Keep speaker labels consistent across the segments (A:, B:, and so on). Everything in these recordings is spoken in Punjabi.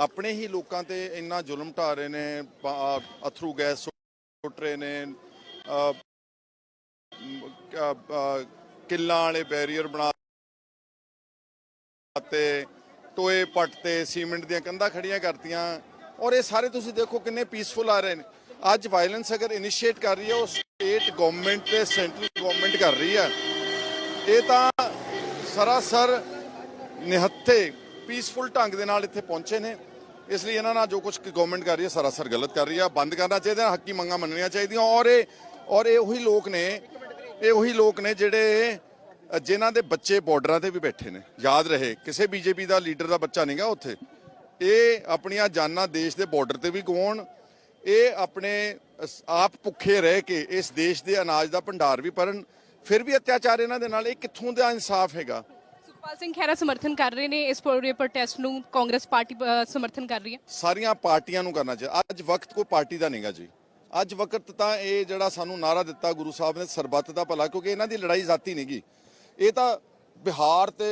A: ਆਪਣੇ ਹੀ ਲੋਕਾਂ ਤੇ ਇੰਨਾ ਜ਼ੁਲਮ ਢਾ ਰਹੇ ਨੇ ਅਥਰੂ ਗੈਸ ਸੁੱਟ ਰਹੇ ਨੇ ਕਿੱਲਾਂ ਵਾਲੇ ਬੈਰੀਅਰ ਬਣਾ ਤੇ ਟੋਏ ਪੱਟ ਤੇ ਸੀਮੈਂਟ ਦੀਆਂ ਕੰਧਾਂ ਖੜੀਆਂ ਕਰਤੀਆਂ। ਔਰ ਇਹ ਸਾਰੇ ਤੁਸੀਂ ਦੇਖੋ ਕਿੰਨੇ ਪੀਸਫੁਲ ਆ ਰਹੇ ਨੇ। ਅੱਜ ਵਾਇਲੈਂਸ ਅਗਰ ਇਨੀਸ਼ੀਏਟ ਕਰ ਰਹੀ ਹੈ, ਉਹ ਸਟੇਟ ਗਵਰਨਮੈਂਟ ਤੇ ਸੈਂਟਰਲ ਗਵਰਨਮੈਂਟ ਕਰ ਰਹੀ ਹੈ। ਇਹ ਤਾਂ ਸਰਾਸਰ ਨਿਹੱਥੇ ਪੀਸਫੁਲ ਢੰਗ ਦੇ ਨਾਲ ਇੱਥੇ ਪਹੁੰਚੇ ਨੇ। ਇਸ ਲਈ ਇਹਨਾਂ ਨਾਲ ਜੋ ਕੁਝ ਗਵਰਨਮੈਂਟ ਕਰ ਰਹੀ ਹੈ ਸਰਾਸਰ ਗਲਤ ਕਰ ਰਹੀ ਹੈ। ਬੰਦ ਕਰਨਾ ਚਾਹੀਦਾ ਹੱਕੀ ਮੰਗਾਂ ਮੰਨਣੀਆਂ ਚਾਹੀਦੀਆਂ। ਔਰ ਇਹ ਔਰ ਇਹ ਉਹੀ ਲੋਕ ਨੇ ਇਹ ਉਹੀ ਲੋਕ ਨੇ ਜਿਹੜੇ ਅ, ਜਿਨ੍ਹਾਂ ਦੇ ਬੱਚੇ ਬਾਰਡਰਾਂ ਤੇ ਵੀ ਬੈਠੇ ਨੇ। ਯਾਦ ਰਹੇ ਕਿਸੇ ਬੀਜੇਪੀ ਦਾ ਲੀਡਰ ਦਾ ਬੱਚਾ ਨਹੀਂਗਾ ਉੱਥੇ। ਇਹ ਆਪਣੀਆਂ ਜਾਨਾਂ ਦੇਸ਼ ਦੇ ਬਾਰਡਰ ਤੇ ਵੀ ਗਵਾਉਣ। ਇਹ ਆਪਣੇ ਆਪ ਭੁੱਖੇ ਰਹਿ ਕੇ ਇਸ ਦੇਸ਼ ਦੇ ਅਨਾਜ ਦਾ ਭੰਡਾਰ ਵੀ ਭਰਨ। ਫਿਰ ਵੀ ਅਤਿਆਚਾਰ ਇਹਨਾਂ ਦੇ ਨਾਲ ਇਹ ਕਿੱਥੋਂ ਦਾ ਇਨਸਾਫ ਹੈਗਾ?
B: ਸੁਖਪਾਲ ਸਿੰਘ ਖਹਿਰਾ ਸਮਰਥਨ ਕਰ ਰਹੇ ਨੇ, ਇਸ ਪੂਰੇ ਪ੍ਰੋਟੈਸਟ ਨੂੰ ਕਾਂਗਰਸ ਪਾਰਟੀ ਸਮਰਥਨ ਕਰ ਰਹੀ ਹੈ।
A: ਸਾਰੀਆਂ ਪਾਰਟੀਆਂ ਨੂੰ ਕਰਨਾ ਚਾਹੀਦਾ। ਅੱਜ ਵਕਤ ਕੋਈ ਪਾਰਟੀ ਦਾ ਨਹੀਂਗਾ ਜੀ। ਅੱਜ ਵਕਤ ਤਾਂ ਇਹ ਜਿਹੜਾ ਸਾਨੂੰ ਨਾਰਾ ਦਿੱਤਾ ਗੁਰੂ ਸਾਹਿਬ ਨੇ ਸਰਬੱਤ ਦਾ ਭਲਾ, ਕਿਉਂਕਿ ਇਹਨਾਂ ਦੀ ਲੜਾਈ ਜ਼ਾਤੀ ਨਹੀਂਗੀ। ਇਹ ਤਾਂ ਬਿਹਾਰ ਤੇ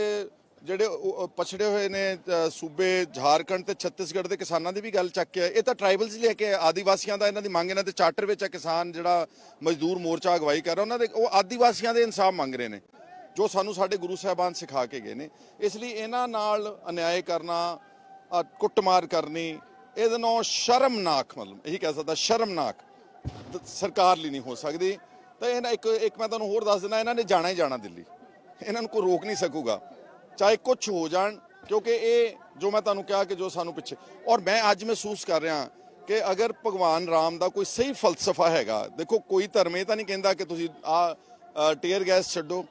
A: ਜਿਹੜੇ ਪਛੜੇ ਹੋਏ ਨੇ ਸੂਬੇ ਝਾਰਖੰਡ ਤੇ ਛੱਤੀਸਗੜ੍ਹ ਦੇ ਕਿਸਾਨਾਂ ਦੀ ਵੀ ਗੱਲ ਚੱਕ ਕੇ ਇਹ ਤਾਂ ਟ੍ਰਾਈਬਲਸ ਲੈ ਕੇ ਆਦੀਵਾਸੀਆਂ ਦਾ ਇਹਨਾਂ ਦੀ ਮੰਗ, ਇਹਨਾਂ ਦੇ ਚਾਰਟਰ ਵਿੱਚ ਹੈ ਕਿਸਾਨ ਜਿਹੜਾ ਮਜ਼ਦੂਰ ਮੋਰਚਾ ਅਗਵਾਈ ਕਰ ਰਿਹਾ, ਉਹਨਾਂ ਦੇ ਉਹ ਆਦੀਵਾਸੀਆਂ ਦੇ ਇਨਸਾਫ ਮੰਗ ਰਹੇ ਨੇ। ਜੋ ਸਾਨੂੰ ਸਾਡੇ ਗੁਰੂ ਸਾਹਿਬਾਨ ਸਿਖਾ ਕੇ ਗਏ ਨੇ। ਇਸ ਲਈ ਇਹਨਾਂ ਨਾਲ ਅਨਿਆਏ ਕਰਨਾ ਕੁੱਟਮਾਰ ਕਰਨੀ, ਇਹਦੇ ਨਾਲ ਸ਼ਰਮਨਾਕ ਮਤਲਬ, ਇਹੀ ਕਹਿ ਸਕਦਾ, ਸ਼ਰਮਨਾਕ ਸਰਕਾਰ ਲਈ ਨਹੀਂ ਹੋ ਸਕਦੀ। ਤਾਂ ਇਹਨਾਂ ਇੱਕ ਇੱਕ ਮੈਂ ਤੁਹਾਨੂੰ ਹੋਰ ਦੱਸ ਦਿੰਦਾ, ਇਹਨਾਂ ਨੇ ਜਾਣਾ ਹੀ ਜਾਣਾ ਦਿੱਲੀ। ਇਹਨਾਂ ਨੂੰ ਕੋਈ ਰੋਕ ਨਹੀਂ ਸਕੂਗਾ। ਚਾਹੇ ਕੁਝ ਹੋ ਜਾਣ, ਕਿਉਂਕਿ ਇਹ ਜੋ ਮੈਂ ਤੁਹਾਨੂੰ ਕਿਹਾ ਕਿ ਜੋ ਸਾਨੂੰ ਪਿੱਛੇ, ਔਰ ਮੈਂ ਅੱਜ ਮਹਿਸੂਸ ਕਰ ਰਿਹਾ ਕਿ ਅਗਰ ਭਗਵਾਨ ਰਾਮ ਦਾ ਕੋਈ ਸਹੀ ਫਲਸਫਾ ਹੈਗਾ, ਦੇਖੋ ਕੋਈ ਧਰਮ ਇਹ ਤਾਂ ਨਹੀਂ ਕਹਿੰਦਾ ਕਿ ਤੁਸੀਂ ਆ ਟੀਅਰ ਗੈਸ ਛੱਡੋ।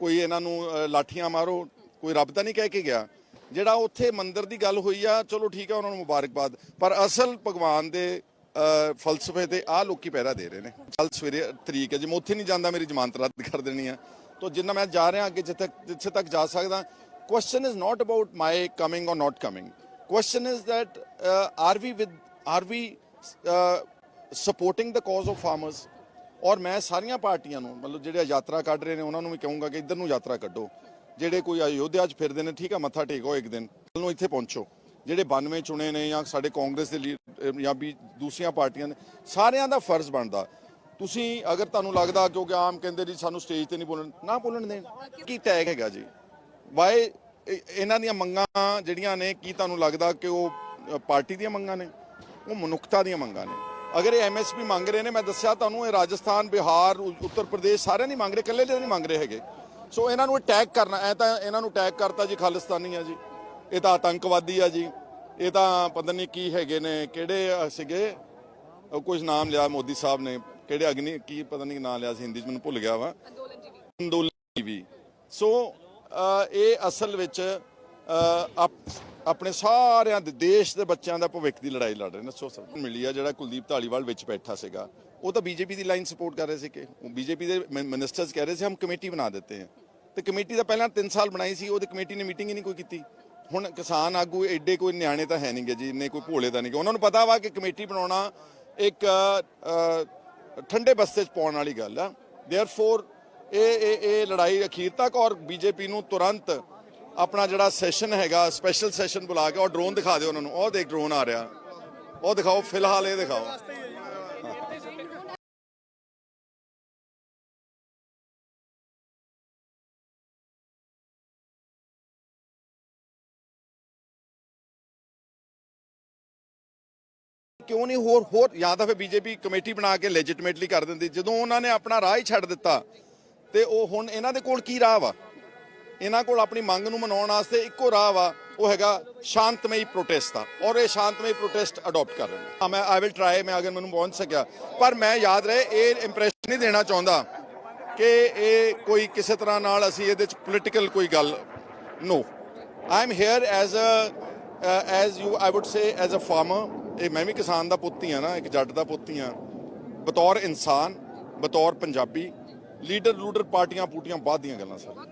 A: ਕੋਈ ਇਹਨਾਂ ਨੂੰ ਲਾਠੀਆਂ ਮਾਰੋ, ਕੋਈ ਰੱਬ ਤਾਂ ਨਹੀਂ ਕਹਿ ਕੇ ਗਿਆ। ਜਿਹੜਾ ਉੱਥੇ ਮੰਦਰ ਦੀ ਗੱਲ ਹੋਈ ਆ, ਚਲੋ ਠੀਕ ਆ, ਉਹਨਾਂ ਨੂੰ ਮੁਬਾਰਕਬਾਦ। ਪਰ ਅਸਲ ਭਗਵਾਨ ਦੇ ਫਲਸਫੇ ਤੇ ਆ ਲੋਕੀ ਪਹਿਰਾ ਦੇ ਰਹੇ ਨੇ। ਕੱਲ ਸਵੇਰੇ ਤਰੀਕ ਹੈ ਜੇ ਮੈਂ ਉੱਥੇ ਨਹੀਂ ਜਾਂਦਾ, ਮੇਰੀ ਜ਼ਮਾਨਤ ਰੱਦ ਕਰ ਦੇਣੀ ਆ। ਤਾਂ ਜਿੰਨਾ ਮੈਂ ਜਾ ਰਿਹਾ ਅੱਗੇ, ਜਿੱਥੇ ਜਿੱਥੇ ਤੱਕ ਜਾ ਸਕਦਾ question is not about my coming or not coming question is that are we with are we supporting the cause of farmers ਔਰ ਮੈਂ ਸਾਰੀਆਂ ਪਾਰਟੀਆਂ ਨੂੰ, ਮਤਲਬ ਜਿਹੜੇ ਯਾਤਰਾ ਕੱਢ ਰਹੇ ਨੇ, ਉਹਨਾਂ ਨੂੰ ਵੀ ਕਹੂੰਗਾ ਕਿ ਇੱਧਰ ਨੂੰ ਯਾਤਰਾ ਕੱਢੋ। ਜਿਹੜੇ ਕੋਈ ਅਯੋਧਿਆ 'ਚ ਫਿਰਦੇ ਨੇ, ਠੀਕ ਆ, ਮੱਥਾ ਟੇਕੋ ਇੱਕ ਦਿਨ। ਕੱਲ ਨੂੰ ਇੱਥੇ ਪਹੁੰਚੋ। ਜਿਹੜੇ 92 ਚੁਣੇ ਨੇ ਜਾਂ ਸਾਡੇ ਕਾਂਗਰਸ ਦੇ ਲੀ- ਜਾਂ ਵੀ ਦੂਸਰੀਆਂ ਪਾਰਟੀਆਂ ਦੇ ਸਾਰਿਆਂ ਦਾ ਫਰਜ਼ ਬਣਦਾ। ਤੁਸੀਂ ਅਗਰ ਤੁਹਾਨੂੰ ਲੱਗਦਾ ਕਿਉਂਕਿ ਆਮ ਕਹਿੰਦੇ ਜੀ, ਸਾਨੂੰ ਸਟੇਜ ਤੇ ਨਹੀਂ ਬੋਲਣ, ਨਾ ਬੋਲਣ ਦੇਣ। ਕੀ ਟੈਗ ਹੈਗਾ ਜੀ? ਵਾਏ ਇਹਨਾਂ ਦੀਆਂ ਮੰਗਾਂ ਜਿਹੜੀਆਂ ਨੇ, ਕੀ ਤੁਹਾਨੂੰ ਲੱਗਦਾ ਕਿ ਉਹ ਪਾਰਟੀ ਦੀਆਂ ਮੰਗਾਂ ਨੇ? ਉਹ ਮਨੁੱਖਤਾ ਦੀਆਂ ਮੰਗਾਂ ਨੇ। ਅਗਰ ਇਹ ਐਮਐਸਪੀ ਮੰਗ ਰਹੇ ਨੇ, ਮੈਂ ਦੱਸਿਆ ਤੁਹਾਨੂੰ, ਇਹ ਰਾਜਸਥਾਨ, ਬਿਹਾਰ, ਉ- ਉੱਤਰ ਪ੍ਰਦੇਸ਼ ਸਾਰਿਆਂ ਨਹੀਂ ਮੰਗ ਰਹੇ, ਇਕੱਲੇ ਦੇ ਨਹੀਂ ਮੰਗ ਰਹੇ ਹੈਗੇ। ਸੋ ਇਹਨਾਂ ਨੂੰ ਅਟੈਕ ਕਰਨਾ, ਐ ਤਾਂ ਇਹਨਾਂ ਨੂੰ ਅਟੈਕ ਕਰਤਾ ਜੀ, ਖਾਲਿਸਤਾਨੀ ਆ ਜੀ। ਇਹ ਤਾਂ ਆਤੰਕਵਾਦੀ ਆ ਜੀ। ਇਹ ਤਾਂ ਪਤਾ ਨਹੀਂ ਕੀ ਹੈਗੇ ਨੇ, ਕਿਹੜੇ ਸੀਗੇ? ਕੁਝ ਨਾਮ ਲਿਆ ਮੋਦੀ ਸਾਹਿਬ ਨੇ, ਕਿਹੜੇ ਅਗਨੀ, ਕੀ ਪਤਾ ਨਹੀਂ ਨਾਮ ਲਿਆ ਸੀ, ਹਿੰਦੀ ਚ ਮੈਨੂੰ ਭੁੱਲ ਗਿਆ ਵਾ। ਅੰਦੋਲਨ ਵੀ ਸੋ ਇਹ ਅਸਲ ਵਿੱਚ ਆਪ- ਆਪਣੇ ਸਾਰਿਆਂ ਦੇ ਦੇਸ਼ ਦੇ ਬੱਚਿਆਂ ਦਾ ਭਵਿੱਖ ਦੀ ਲੜਾਈ ਲੜ ਰਹੇ ਨੇ। ਸੋ ਸਭ ਮਿਲੀ ਆ ਜਿਹੜਾ ਕੁਲਦੀਪ ਢਾਲੀਵਾਲ ਵਿੱਚ ਬੈਠਾ ਸੀਗਾ। ਉਹ ਤਾਂ ਬੀਜੇਪੀ ਦੀ ਲਾਈਨ ਸਪੋਰਟ ਕਰ ਰਹੇ ਸੀਗੇ ਕਿ ਉਹ ਬੀਜੇਪੀ ਦੇ ਮਿਨਿਸਟਰਸ ਕਹਿ ਰਹੇ ਸੀ, ਹਮ ਕਮੇਟੀ ਬਣਾ ਦਿੱਤੇ ਆ ਤੇ ਕਮੇਟੀ ਤਾਂ ਪਹਿਲਾਂ 3 ਸਾਲ ਬਣਾਈ ਸੀ, ਉਹਦੇ ਕਮੇਟੀ ਨੇ ਮੀਟਿੰਗ ਹੀ ਨਹੀਂ ਕੋਈ ਕੀਤੀ। ਹੁਣ ਕਿਸਾਨ ਆਗੂ ਐਡੇ ਕੋਈ ਨਿਆਣੇ ਤਾਂ ਹੈ ਨਹੀਂਗੇ ਜੀ, ਇੰਨੇ ਕੋਈ ਭੋਲੇ ਤਾਂ ਨਹੀਂਗੇ। ਉਹਨਾਂ ਨੂੰ ਪਤਾ ਵਾ ਕਿ ਕਮੇਟੀ ਬਣਾਉਣਾ ਇੱਕ ਠੰਡੇ ਬਸਤੇ 'ਚ ਪਾਉਣ ਵਾਲੀ ਗੱਲ ਆ। ਥੇਅਰਫੋਰ ਇਹ ਇਹ ਇਹ ਲੜਾਈ ਅਖੀਰ ਤੱਕ ਔਰ ਬੀਜੇਪੀ ਨੂੰ ਤੁਰੰਤ ਆਪਣਾ ਜਿਹੜਾ ਸੈਸ਼ਨ ਹੈਗਾ ਸਪੈਸ਼ਲ ਸੈਸ਼ਨ ਬੁਲਾ ਕੇ, ਉਹ ਡਰੋਨ ਦਿਖਾ ਦਿਓ ਉਹਨਾਂ ਨੂੰ। ਉਹ ਦੇਖ ਡਰੋਨ ਆ ਰਿਹਾ। ਉਹ ਦਿਖਾਓ, ਫਿਲਹਾਲ ਇਹ ਦਿਖਾਓ। ਕਿਉਂ ਨਹੀਂ ਹੋਰ ਹੋਰ ਜਾਂ ਤਾਂ ਫਿਰ ਬੀਜੇਪੀ ਕਮੇਟੀ ਬਣਾ ਕੇ ਲੈਜਿਟਿਮੇਟਲੀ ਕਰ ਦਿੰਦੀ। ਜਦੋਂ ਉਹਨਾਂ ਨੇ ਆਪਣਾ ਰਾਹ ਹੀ ਛੱਡ ਦਿੱਤਾ, ਤੇ ਉਹ ਹੁਣ ਇਹਨਾਂ ਦੇ ਕੋਲ ਕੀ ਰਾਹ ਵਾ? ਇਹਨਾਂ ਕੋਲ ਆਪਣੀ ਮੰਗ ਨੂੰ ਮਨਾਉਣ ਵਾਸਤੇ ਇੱਕੋ ਰਾਹ ਵਾ, ਉਹ ਹੈਗਾ ਸ਼ਾਂਤਮਈ ਪ੍ਰੋਟੈਸਟ ਦਾ, ਔਰ ਇਹ ਸ਼ਾਂਤਮਈ ਪ੍ਰੋਟੈਸਟ ਅਡਾਪਟ ਕਰ ਰਹੇ ਨੇ। ਹਾਂ, ਮੈਂ ਆਈ ਵਿਲ ਟਰਾਈ ਮੈਂ ਅਗਰ ਮੈਨੂੰ ਪਹੁੰਚ ਸਕਿਆ, ਪਰ ਮੈਂ ਯਾਦ ਰਹੇ, ਇਹ ਇੰਪ੍ਰੈਸ਼ਨ ਨਹੀਂ ਦੇਣਾ ਚਾਹੁੰਦਾ ਕਿ ਇਹ ਕੋਈ ਕਿਸੇ ਤਰ੍ਹਾਂ ਨਾਲ ਅਸੀਂ ਇਹਦੇ ਚ ਪੋਲੀਟੀਕਲ ਕੋਈ ਗੱਲ no I am here as a as you I would say as a farmer ਇਹ ਮੈਂ ਵੀ ਕਿਸਾਨ ਦਾ ਪੁੱਤ ਹੀ ਆ ਨਾ, ਇੱਕ ਜੱਟ ਦਾ ਪੁੱਤ ਹੀ ਆ। ਬਤੌਰ ਇਨਸਾਨ, ਬਤੌਰ ਪੰਜਾਬੀ ਲੀਡਰ ਲੂਡਰ ਪਾਰਟੀਆਂ ਪੂਟੀਆਂ ਬਾਅਦ ਦੀਆਂ ਗੱਲਾਂ ਸਰ।